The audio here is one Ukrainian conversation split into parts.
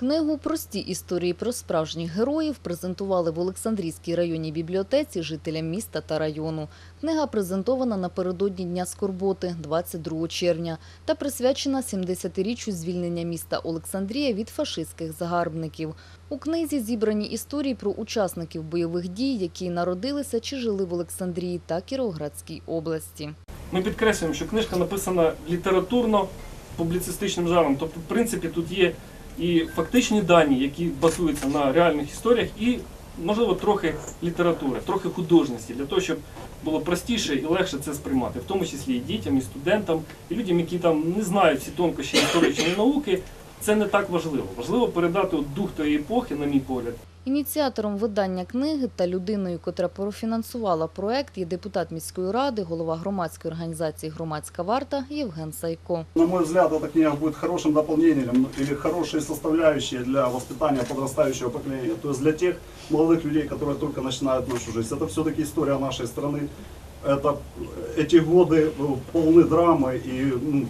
Книгу Прості історії про справжніх героїв презентували в Олександрійській районній бібліотеці жителям міста та району. Книга презентована напередодні Дня Скорботи 22 червня та присвячена 70-річчю звільнення міста Олександрія від фашистських загарбників. У книзі зібрані історії про учасників бойових дій, які народилися чи жили в Олександрії та Кіровоградській області. Ми підкреслюємо, що книжка написана літературно-публіцистичним жанром. Тобто, в принципі, тут є і фактичні дані, які базуються на реальних історіях, і, можливо, трохи літератури, трохи художності, для того, щоб було простіше і легше це сприймати, в тому числі і дітям, і студентам, і людям, які там не знають всі тонкощі історичної науки. Це не так важливо. Важливо передати дух тої епохи, на мій погляд, Ініціатором видання книги та людиною, котра профінансувала проект, є депутат міської ради, голова громадської організації Громадська варта Євген Сайко. На мой взгляд, эта книга будет хорошим дополнением или хорошей составляющей для воспитания подрастающего поколения. То есть для тех молодых людей, которые только начинают нашу жизнь. Это все-таки история нашей страны. Это, эти годы э, полны драмы и ну,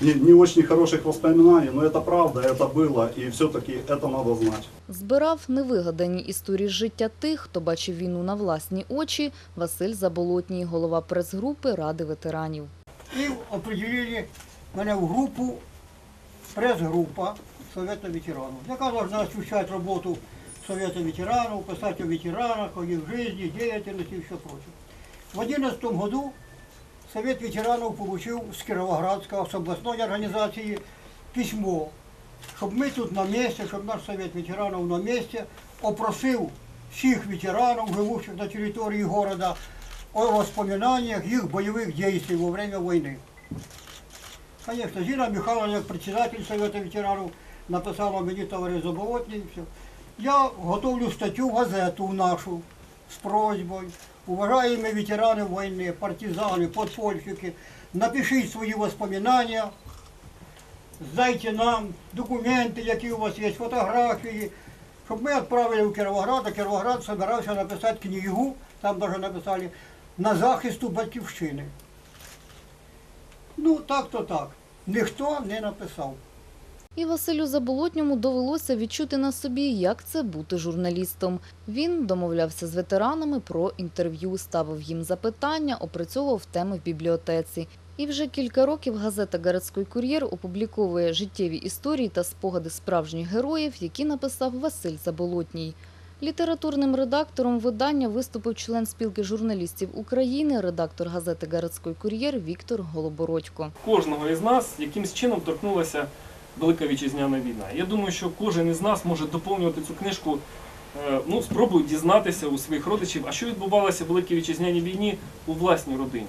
не, не очень хороших воспоминаний, но это правда, это было, и все-таки это надо знать. Збирав невигадані історії життя тих, хто бачив війну на власні очі. Василь Заболотній, голова прес-групи Ради ветеранів. І определили мене в групу, прес-група Совета ветеранов, яка должна освещать работу Совета ветеранов, писать о ветеранах, о их жизни, деятельности и все прочее. В 2011 году Совет ветеранов получил с Кировоградской, с областной организации письмо, щоб ми тут на місці, щоб наш Совет ветеранов на місці опросив всіх ветеранів, живучих на території города, о воспоминаниях их боевых действий во время войны. Конечно, Зина Михайловна, как председатель Совета ветеранов, написала мені товариш Заболотній, все. Я готовлю статтю в газету в нашу з просьбою. Уважаемые ветераны войны, партизаны, подпольщики, напишіть свої воспоминания, здайте нам документи, які у вас є, фотографії, щоб ми відправили в Кіровоград, а Кіровоград збирався написати книгу, там навіть написали, на захисту батьківщини. Ну, так то так. Ніхто не написав. І Василю Заболотньому довелося відчути на собі, як це бути журналістом. Він домовлявся з ветеранами про інтерв'ю, ставив їм запитання, опрацьовував теми в бібліотеці. І вже кілька років газета «Городський кур'єр» опубліковує життєві історії та спогади справжніх героїв, які написав Василь Заболотній. Літературним редактором видання виступив член спілки журналістів України, редактор газети «Городський кур'єр» Віктор Голобородько. кожного із нас якимсь чином торкнулася Велика Вітчизняна війна. Я думаю, що кожен із нас може доповнювати цю книжку. е, Ну, спробують дізнатися у своїх родичів, а що відбувалося в Великій Вітчизняній війні у власній родині.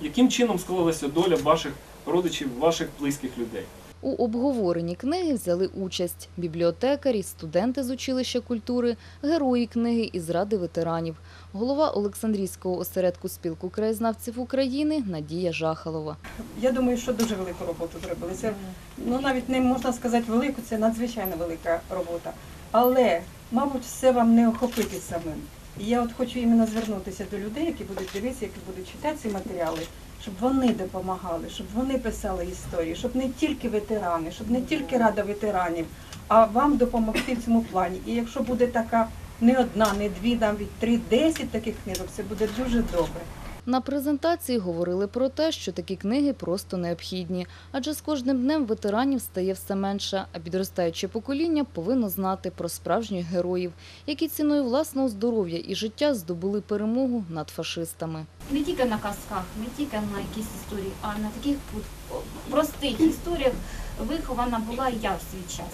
Яким чином склалася доля ваших родичів, ваших близьких людей? У обговоренні книги взяли участь бібліотекарі, студенти з училища культури, герої книги із Ради ветеранів, голова Олександрійського осередку спілку краєзнавців України Надія Жахалова. Я думаю, що дуже велику роботу зробили. Це ну навіть не можна сказати велику, це надзвичайно велика робота. Але, мабуть, все вам не охопити самим. І я от хочу іменно звернутися до людей, які будуть дивитися, які будуть читати ці матеріали, щоб вони допомагали, щоб вони писали історії, щоб не тільки ветерани, щоб не тільки рада ветеранів, а вам допомогти в цьому плані. І якщо буде така не одна, не дві, навіть три, десять таких книжок, це буде дуже добре. На презентації говорили про те, що такі книги просто необхідні, адже з кожним днем ветеранів стає все менше, а підростаюче покоління повинно знати про справжніх героїв, які ціною власного здоров'я і життя здобули перемогу над фашистами. не тільки на казках, не тільки на якісь історії, а на таких простих історіях вихована була я в свій час.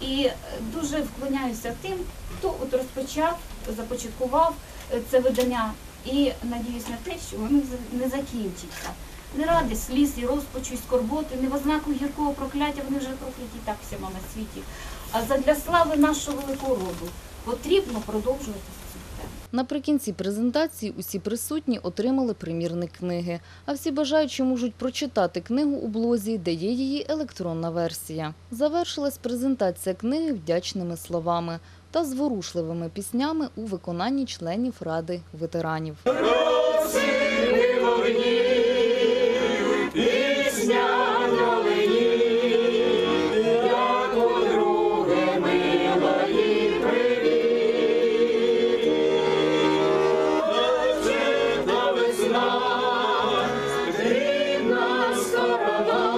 І дуже вклоняюся тим, хто от розпочав, започаткував е, це видання, і надіюсь на те, що воно не закінчиться. Не ради сліз і розпачу, скорботи, не в ознаку гіркого прокляття, вони вже прокляті так всіма на світі. А задля слави нашого великого роду потрібно продовжувати. Наприкінці презентації усі присутні отримали примірник книги, а всі бажаючі можуть прочитати книгу у блозі, де є її електронна версія. Завершилась презентація книги вдячними словами та зворушливими піснями у виконанні членів ради ветеранів. Рідна сторона.